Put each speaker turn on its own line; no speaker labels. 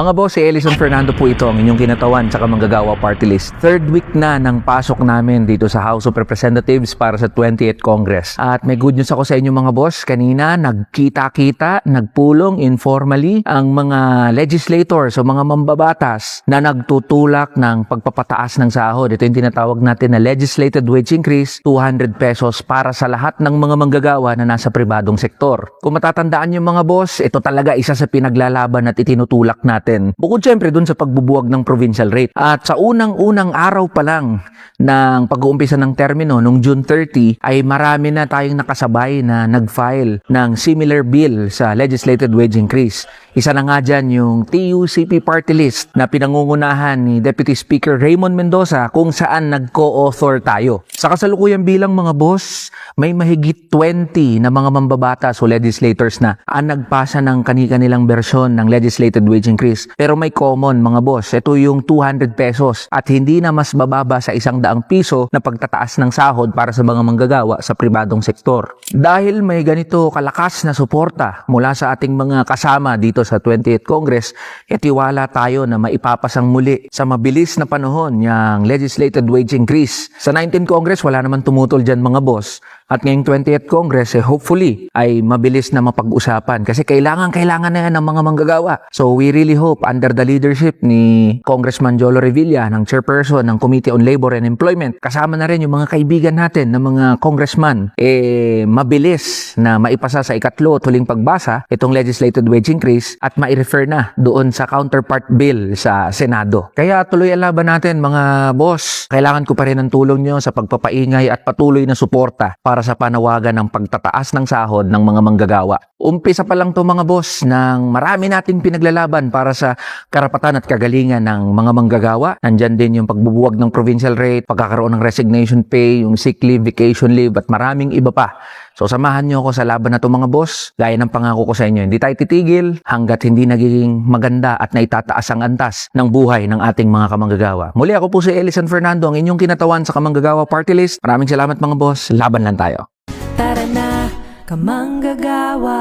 Mga boss, si Elison Fernando po ito ang inyong kinatawan sa Kamanggagawa Party List. Third week na ng pasok namin dito sa House of Representatives para sa 28th Congress. At may good news ako sa inyo mga boss. Kanina, nagkita-kita, nagpulong informally ang mga legislators o mga mambabatas na nagtutulak ng pagpapataas ng sahod. Ito yung tinatawag natin na legislated wage increase, 200 pesos para sa lahat ng mga manggagawa na nasa pribadong sektor. Kung matatandaan yung mga boss, ito talaga isa sa pinaglalaban at itinutulak natin. Bukod syempre dun sa pagbubuwag ng provincial rate. At sa unang-unang araw pa lang ng pag-uumpisa ng termino nung June 30 ay marami na tayong nakasabay na nag-file ng similar bill sa legislated wage increase. Isa na nga dyan yung TUCP party list na pinangungunahan ni Deputy Speaker Raymond Mendoza kung saan nag-co-author tayo. Sa kasalukuyang bilang mga boss, may mahigit 20 na mga mambabatas o legislators na ang nagpasa ng kani-kanilang bersyon ng legislated wage increase. Pero may common mga boss, ito yung 200 pesos at hindi na mas bababa sa isang daang piso na pagtataas ng sahod para sa mga manggagawa sa pribadong sektor. Dahil may ganito kalakas na suporta mula sa ating mga kasama dito sa 28th Congress, e tiwala tayo na maipapasang muli sa mabilis na panahon yung legislated wage increase. Sa 19th Congress, wala naman tumutol dyan mga boss. At ngayong 20th Congress, eh, hopefully, ay mabilis na mapag-usapan. Kasi kailangan, kailangan na yan ng mga manggagawa. So we really hope, under the leadership ni Congressman Jolo Revilla, ng chairperson ng Committee on Labor and Employment, kasama na rin yung mga kaibigan natin na mga congressman, eh, mabilis na maipasa sa ikatlo tuling pagbasa itong legislated wage increase at ma-refer na doon sa counterpart bill sa Senado. Kaya tuloy ang laban natin mga boss. Kailangan ko pa rin ng tulong nyo sa pagpapaingay at patuloy na suporta para sa panawagan ng pagtataas ng sahod ng mga manggagawa. Umpisa pa lang to mga boss ng marami nating pinaglalaban para sa karapatan at kagalingan ng mga manggagawa. Nandyan din yung pagbubuwag ng provincial rate, pagkakaroon ng resignation pay, yung sick leave, vacation leave at maraming iba pa. So samahan nyo ako sa laban na to mga boss. Gaya ng pangako ko sa inyo, hindi tayo titigil hanggat hindi nagiging maganda at naitataas ang antas ng buhay ng ating mga kamanggagawa. Muli ako po si Elison Fernando, ang inyong kinatawan sa Kamanggagawa Party List. Maraming salamat mga boss. Laban lang tayo.
Tara na, kamanggagawa